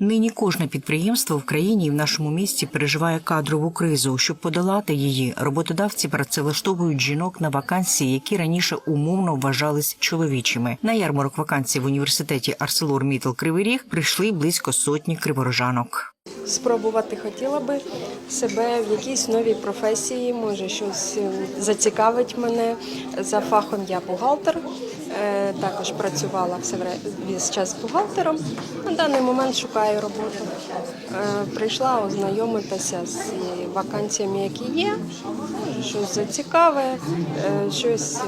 Нині кожне підприємство в країні і в нашому місті переживає кадрову кризу. Щоб подолати її, роботодавці працевлаштовують жінок на вакансії, які раніше умовно вважались чоловічими. На ярмарок вакансій в університеті Арселор Мітл Кривий Ріг прийшли близько сотні криворожанок. Спробувати хотіла би себе в якійсь новій професії, може щось е, зацікавить мене. За фахом я бухгалтер, е, також працювала весь час бухгалтером. На даний момент шукаю роботу. Е, Прийшла ознайомитися з вакансіями, які є. Щось зацікаве, щось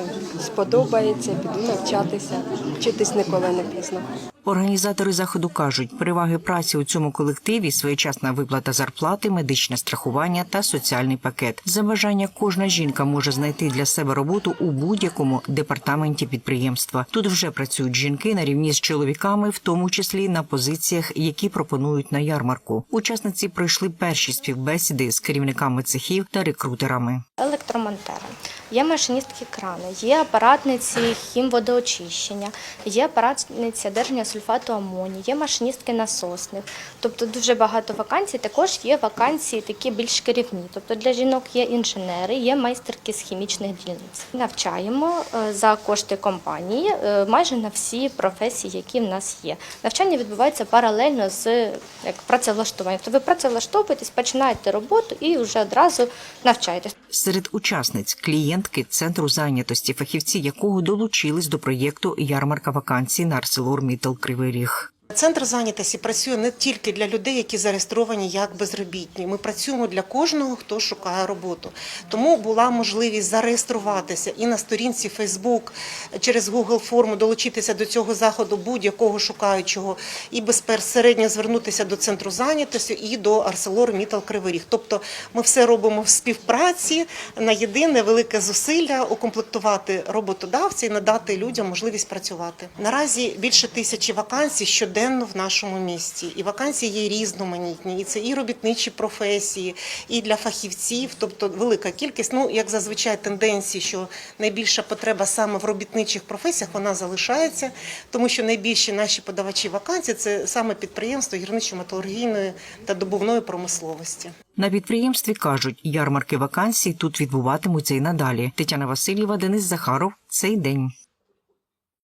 сподобається, піду навчатися. Вчитись ніколи не пізно. Організатори заходу кажуть, переваги праці у цьому колективі своєчасна виплата зарплати, медичне страхування та соціальний пакет. За бажання кожна жінка може знайти для себе роботу у будь-якому департаменті підприємства. Тут вже працюють жінки на рівні з чоловіками, в тому числі на позиціях, які пропонують на ярмарку. Учасниці пройшли перші співбесіди з керівниками цехів та рекрутерами. Електромонтери, є машиністки крани, є апаратниці хімводоочищення, є апаратниці одержання сульфату амонію, є машиністки насосних. Тобто дуже багато вакансій. Також є вакансії такі більш керівні. Тобто для жінок є інженери, є майстерки з хімічних дільниць. Навчаємо е, за кошти компанії е, майже на всі професії, які в нас є. Навчання відбувається паралельно з працевлаштуванням. Тобто ви працевлаштовуєтесь, починаєте роботу і вже одразу навчаєтесь. Серед учасниць клієнтки центру зайнятості, фахівці якого долучились до проєкту Ярмарка вакансій на Мітл Кривий Ріг. Центр зайнятості працює не тільки для людей, які зареєстровані як безробітні. Ми працюємо для кожного, хто шукає роботу. Тому була можливість зареєструватися і на сторінці Facebook через Google форму долучитися до цього заходу будь-якого шукаючого, і безпосередньо звернутися до центру зайнятості і до Арселор Мітал Кривий Ріг. Тобто ми все робимо в співпраці на єдине велике зусилля укомплектувати роботодавця і надати людям можливість працювати. Наразі більше тисячі вакансій щоденно в нашому місті. І вакансії є різноманітні. І це і робітничі професії, і для фахівців, тобто велика кількість. Ну, як зазвичай, тенденції, що найбільша потреба саме в робітничих професіях, вона залишається, тому що найбільші наші подавачі вакансій це саме підприємство гірничо-металургійної та добувної промисловості. На підприємстві кажуть, ярмарки вакансій тут відбуватимуться і надалі. Тетяна Васильєва, Денис Захаров. Цей день.